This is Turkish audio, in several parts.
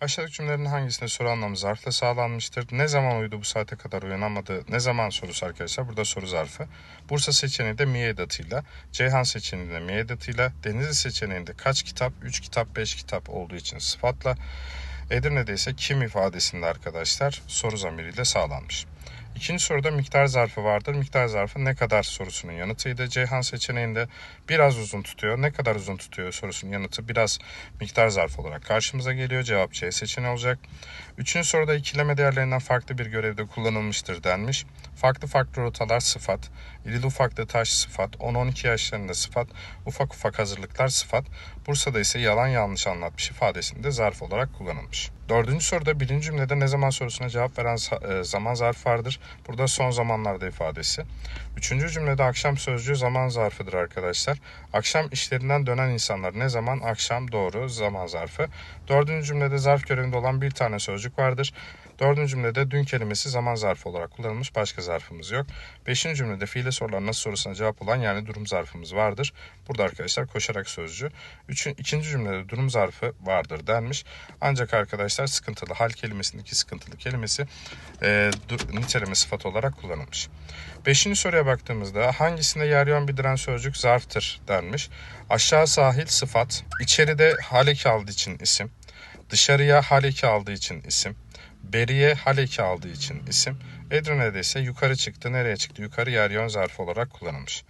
Aşağıdaki cümlelerin hangisinde soru anlamı zarfla sağlanmıştır? Ne zaman uyudu bu saate kadar uyanamadı? Ne zaman sorusu arkadaşlar? Burada soru zarfı. Bursa seçeneğinde mi edatıyla, Ceyhan seçeneğinde mi edatıyla, Denizli seçeneğinde kaç kitap, 3 kitap, 5 kitap olduğu için sıfatla, Edirne'de ise kim ifadesinde arkadaşlar soru zamiriyle sağlanmış. İkinci soruda miktar zarfı vardır. Miktar zarfı ne kadar sorusunun yanıtıydı. Ceyhan seçeneğinde biraz uzun tutuyor. Ne kadar uzun tutuyor sorusunun yanıtı biraz miktar zarfı olarak karşımıza geliyor. Cevap C seçeneği olacak. Üçüncü soruda ikileme değerlerinden farklı bir görevde kullanılmıştır denmiş. Farklı farklı rotalar sıfat. İrili ufaklı taş sıfat. 10-12 yaşlarında sıfat. Ufak ufak hazırlıklar sıfat. Bursa'da ise yalan yanlış anlatmış ifadesinde zarf olarak kullanılmış. Dördüncü soruda birinci cümlede ne zaman sorusuna cevap veren e, zaman zarfı vardır. Burada son zamanlarda ifadesi. Üçüncü cümlede akşam sözcüğü zaman zarfıdır arkadaşlar. Akşam işlerinden dönen insanlar ne zaman? Akşam doğru zaman zarfı. Dördüncü cümlede zarf görevinde olan bir tane sözcük vardır. Dördüncü cümlede dün kelimesi zaman zarfı olarak kullanılmış. Başka zarfımız yok. Beşinci cümlede fiile sorulan nasıl sorusuna cevap olan yani durum zarfımız vardır. Burada arkadaşlar koşarak sözcüğü. Üçün, ikinci cümlede durum zarfı vardır denmiş. Ancak arkadaşlar sıkıntılı hal kelimesindeki sıkıntılı kelimesi e, du- sıfat olarak kullanılmış. Beşinci soruya baktığımızda hangisinde yer yön bildiren sözcük zarftır denmiş. Aşağı sahil sıfat, içeride haleki aldığı için isim, dışarıya haleki aldığı için isim, beriye haleki aldığı için isim, Edirne'de ise yukarı çıktı, nereye çıktı? Yukarı yer yön zarfı olarak kullanılmış.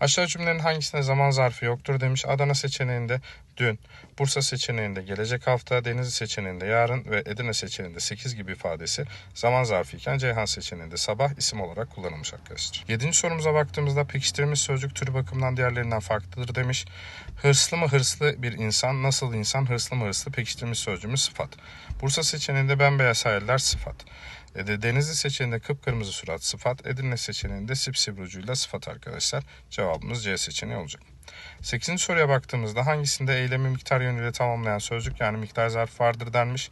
Aşağı cümlenin hangisinde zaman zarfı yoktur demiş. Adana seçeneğinde dün, Bursa seçeneğinde gelecek hafta, Denizli seçeneğinde yarın ve Edirne seçeneğinde 8 gibi ifadesi zaman zarfı iken Ceyhan seçeneğinde sabah isim olarak kullanılmış arkadaşlar. Yedinci sorumuza baktığımızda pekiştirilmiş sözcük türü bakımından diğerlerinden farklıdır demiş. Hırslı mı hırslı bir insan, nasıl insan, hırslı mı hırslı pekiştirilmiş sözcüğümüz sıfat. Bursa seçeneğinde bembeyaz hayaller sıfat. E de Denizli seçeneğinde kıpkırmızı surat sıfat, Edirne seçeneğinde sipsivri ucuyla sıfat arkadaşlar. Cevabımız C seçeneği olacak. 8. soruya baktığımızda hangisinde eylemi miktar yönüyle tamamlayan sözcük yani miktar zarf vardır denmiş.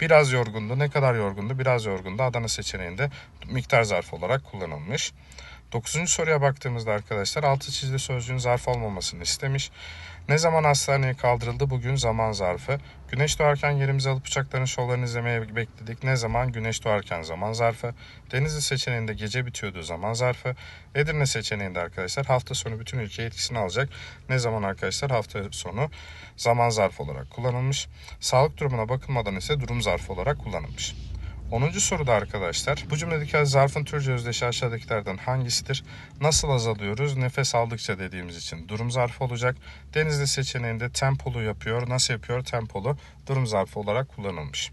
Biraz yorgundu. Ne kadar yorgundu? Biraz yorgundu. Adana seçeneğinde miktar zarf olarak kullanılmış. 9. soruya baktığımızda arkadaşlar altı çizili sözcüğün zarf olmamasını istemiş. Ne zaman hastaneye kaldırıldı? Bugün zaman zarfı. Güneş doğarken yerimizi alıp uçakların şovlarını izlemeye bekledik. Ne zaman? Güneş doğarken zaman zarfı. Denizli seçeneğinde gece bitiyordu zaman zarfı. Edirne seçeneğinde arkadaşlar hafta sonu bütün ülke etkisini alacak. Ne zaman arkadaşlar? Hafta sonu zaman zarfı olarak kullanılmış. Sağlık durumuna bakılmadan ise durum zarfı olarak kullanılmış. 10. soruda arkadaşlar bu cümledeki zarfın türcü özdeşi aşağıdakilerden hangisidir? Nasıl azalıyoruz? Nefes aldıkça dediğimiz için durum zarfı olacak. Denizli seçeneğinde tempolu yapıyor. Nasıl yapıyor? Tempolu durum zarfı olarak kullanılmış.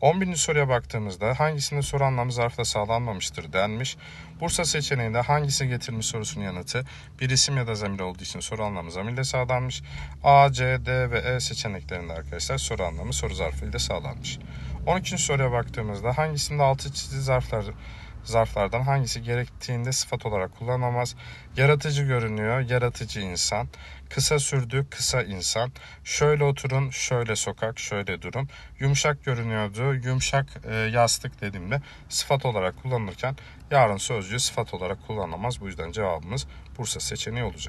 11. soruya baktığımızda hangisinde soru anlamı zarfla sağlanmamıştır denmiş. Bursa seçeneğinde hangisi getirmiş sorusunun yanıtı bir isim ya da zamir olduğu için soru anlamı zamirle sağlanmış. A, C, D ve E seçeneklerinde arkadaşlar soru anlamı soru zarfıyla sağlanmış. 12. soruya baktığımızda hangisinde altı çizili zarflar zarflardan hangisi gerektiğinde sıfat olarak kullanılamaz? Yaratıcı görünüyor, yaratıcı insan. Kısa sürdü, kısa insan. Şöyle oturun, şöyle sokak, şöyle durum. Yumuşak görünüyordu, yumuşak e, yastık dediğimde sıfat olarak kullanılırken yarın sözcüğü sıfat olarak kullanılamaz. Bu yüzden cevabımız Bursa seçeneği olacak.